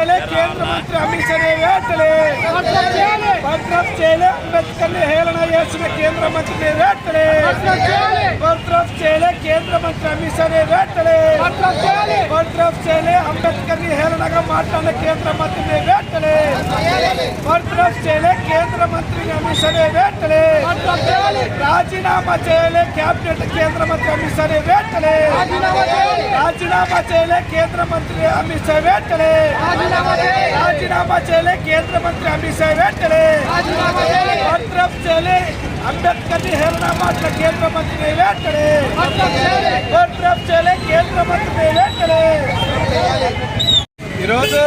చేయాలి కేంద్ర మంత్రి అమిత్ షా వేటలే భద్రఫ్ చేయలే అంబేద్కర్ని హేళన చేసిన కేంద్ర మంత్రిని వేటలే భద్రఫ్ చేయలే కేంద్ర మంత్రి అమిత్ షా వేటలే భద్రఫ్ చేయలే అంబేద్కర్ని హేళనగా మాట్లాడిన కేంద్ర మంత్రిని వేటలే భద్రఫ్ చేయలే కేంద్ర మంత్రిని అమిత్ షా వేటలే రాజీనామా చేయలే కేబినెట్ కేంద్ర మంత్రి అమిత్ షా వేటలే రాజీనామా చేయలే కేంద్ర మంత్రి అమిత్ షా వెంటనే రాజీనామా చేయలే కేంద్ర మంత్రి అమిత్ షా వెంటనే భద్రఫ్ చేయలే కేంద్ర మంత్రి వెంటనే కేంద్ర మంత్రి వెంటనే ఈరోజు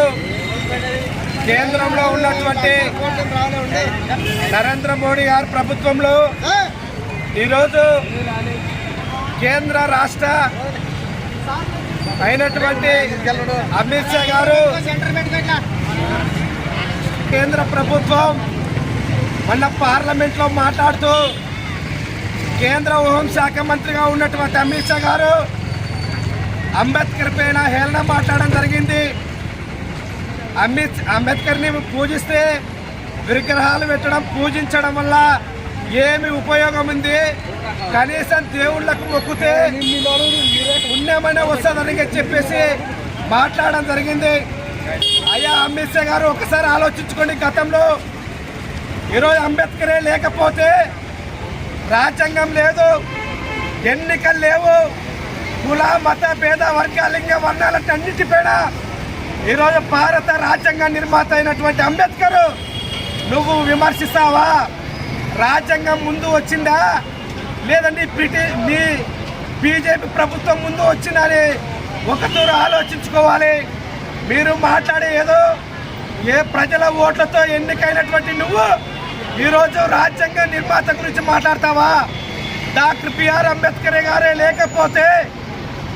కేంద్రంలో ఉన్నటువంటి నరేంద్ర మోడీ గారి ప్రభుత్వంలో ఈరోజు కేంద్ర రాష్ట్ర అయినటువంటి అమిత్ షా గారు కేంద్ర ప్రభుత్వం మొన్న పార్లమెంట్లో మాట్లాడుతూ కేంద్ర హోంశాఖ మంత్రిగా ఉన్నటువంటి అమిత్ షా గారు అంబేద్కర్ పైన హేళన మాట్లాడడం జరిగింది. అమిత్ అంబేద్కర్ని పూజిస్తే విగ్రహాలు పెట్టడం పూజించడం వల్ల ఏమి ఉపయోగం ఉంది? కనీసం దేవుళ్ళకు మొక్కితే పుణ్యమనే వస్తుందని చెప్పేసి మాట్లాడడం జరిగింది. అయ్యా అమిత్ షా గారు ఒకసారి ఆలోచించుకోండి. గతంలో ఈరోజు అంబేద్కరే లేకపోతే రాజ్యాంగం లేదు ఎన్నికలు లేవు కుల మత భేద వర్గాలింగ లింగ వర్ణాలన్నిటిపైన ఈరోజు భారత రాజ్యాంగ నిర్మాత అయినటువంటి అంబేద్కర్ నువ్వు విమర్శిస్తావా? రాజ్యాంగం ముందు వచ్చిందా? లేదండి బ్రిటిష్ నీ బీజేపీ ప్రభుత్వం ముందు వచ్చిందని ఒకతూరు ఆలోచించుకోవాలి. మీరు మాట్లాడే ఏదో ఏ ప్రజల ఓట్లతో ఎన్నికైనటువంటి నువ్వు ఈరోజు రాజ్యాంగ నిర్మాత గురించి మాట్లాడతావా? డాక్టర్ బిఆర్ అంబేద్కర్ గారే లేకపోతే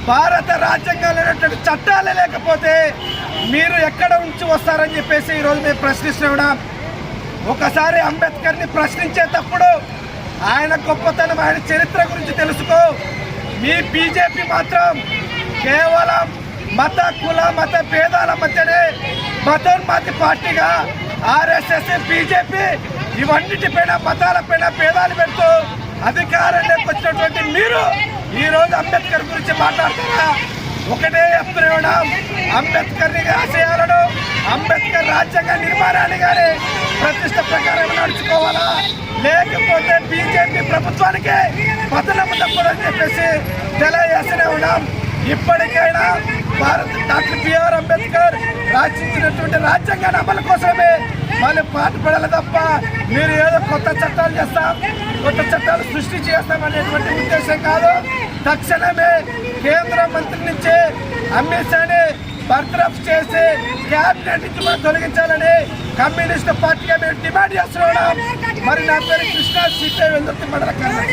భారత రాజ్యాంగంలోనేటువంటి చట్టాలే లేకపోతే మీరు ఎక్కడ ఉంచి వస్తారని చెప్పేసి ఈరోజు మేము ప్రశ్నిస్తున్నాం ఒకసారి అంబేద్కర్ని ప్రశ్నించేటప్పుడు ఆయన గొప్పతనం ఆయన చరిత్ర గురించి తెలుసుకో. మీ బీజేపీ మాత్రం కేవలం మత కుల మత భేదాల మధ్యనే మతోన్మతి పార్టీగా ఆర్ఎస్ఎస్ బీజేపీ ఇవన్నిటిపైన మతాలపైన భేదాలు పెడుతూ అధికారంలోకి వచ్చినటువంటి మీరు ఈ రోజు అంబేద్కర్ గురించి మాట్లాడతారా? ఒకటే చెప్తున్నాం అంబేద్కర్ని ఆశయాలను అంబేద్కర్ రాజ్యాంగ నిర్మాణాన్ని కానీ ప్రతిష్ట ప్రకారం నడుచుకోవాలా? లేకపోతే బీజేపీ ప్రభుత్వానికి పతనం తప్పదని చెప్పేసి తెలియజేస్తూనే ఉన్నాం. ఇప్పటికైనా Bharat doctor B R Ambedkar రాచించినటువంటి రాజ్యాంగాన్ని అమలు కోసమే మళ్ళీ పాటుపడాలి తప్ప మీరు ఏదో కొత్త చట్టాలు చేస్తాం కొత్త చట్టాలు సృష్టి చేస్తాం అనేటువంటి ఉద్దేశం కాదు. తక్షణమే కేంద్ర మంత్రి నుంచి అమిత్ షాని బర్తరఫ్ చేసి క్యాబినెట్ నుంచి మనం తొలగించాలని కమ్యూనిస్ట్ పార్టీగా మేము డిమాండ్ చేస్తున్నాం. మరి నా పేరు కృష్ణ సీపీ వెళ్తుంది మండల కన్నా